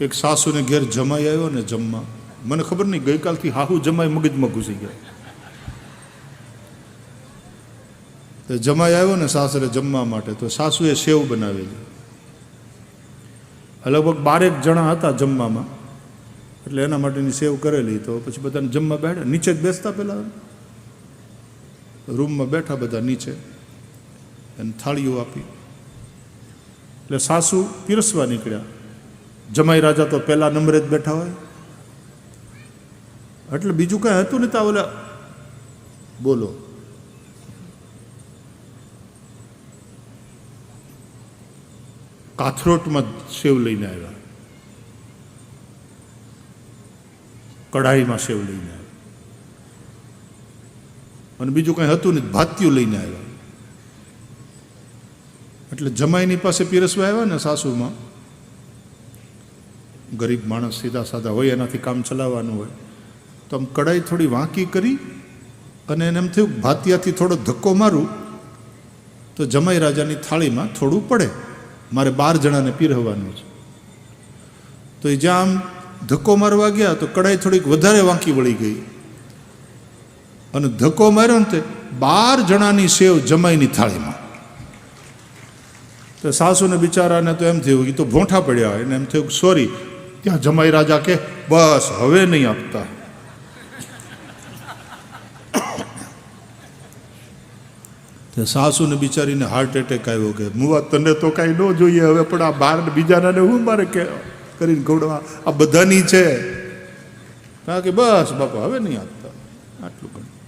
એક સાસુને ઘેર જમાઈ આવ્યો ને જમવા. મને ખબર નહીં, ગઈકાલથી હાહુ જમાઈ મગજમાં ઘૂસી ગયા. તો જમાઈ આવ્યો ને સાસરે જમવા માટે, તો સાસુએ સેવ બનાવેલી. લગભગ બારેક જણા હતા જમવામાં, એટલે એના માટેની સેવ કરેલી. તો પછી બધાને જમવા બેઠા, નીચે જ બેસતા પહેલાં રૂમમાં બેઠા બધા નીચે, એને થાળીઓ આપી. એટલે સાસુ પીરસવા નીકળ્યા. જમાઈ રાજા તો પહેલા નંબરે જ બેઠા હોય. એટલે બીજું કાંઈ હતું ને તા ઓલા બોલો. કાથરોટમાં સેવ લઈને આવ્યા. કઢાઈમાં સેવ લઈને આવ્યા. અને બીજું કંઈ હતું નહીં ભાતિયું લઈને આવ્યા. એટલે જમાઈની પાસે પીરસવા આવ્યા ને સાસુમાં. ગરીબ માણસ સીધા સાધા હોય, એનાથી કામ ચલાવવાનું હોય. તો આમ કડાઈ થોડી વાંકી કરી અને એને એમ થયું, ભાતિયાથી થોડો ધક્કો મારું, તો જમાઈ રાજાની થાળીમાં થોડું પડે. મારે બાર જણાને પીરવવાનું છે. તો એ જ્યાં આમ ધક્કો મારવા ગયા, તો કડાઈ થોડીક વધારે વાંકી વળી ગઈ. અને ધક્કો માર્યો ને તે બાર જણાની સેવ જમાઈની થાળીમાં. તો સાસુને બિચારાને તો એમ થયું એ તો ભોંઠા પડ્યા હોય, એને એમ થયું સોરી ત્યાં જમાઈ રાજા કે, બસ, હવે નહીં આપતા. સાસુને બિચારીને હાર્ટ એટેક આવ્યો કે, મુવા, તને તો કાંઈ ન જોઈએ હવે, પણ આ બાર બીજાને હું મારે કે, કરીને ગૌડવા આ બધાની છે. કારણ કે, બસ, બાપા, હવે નહીં આપતા. આટલું કહે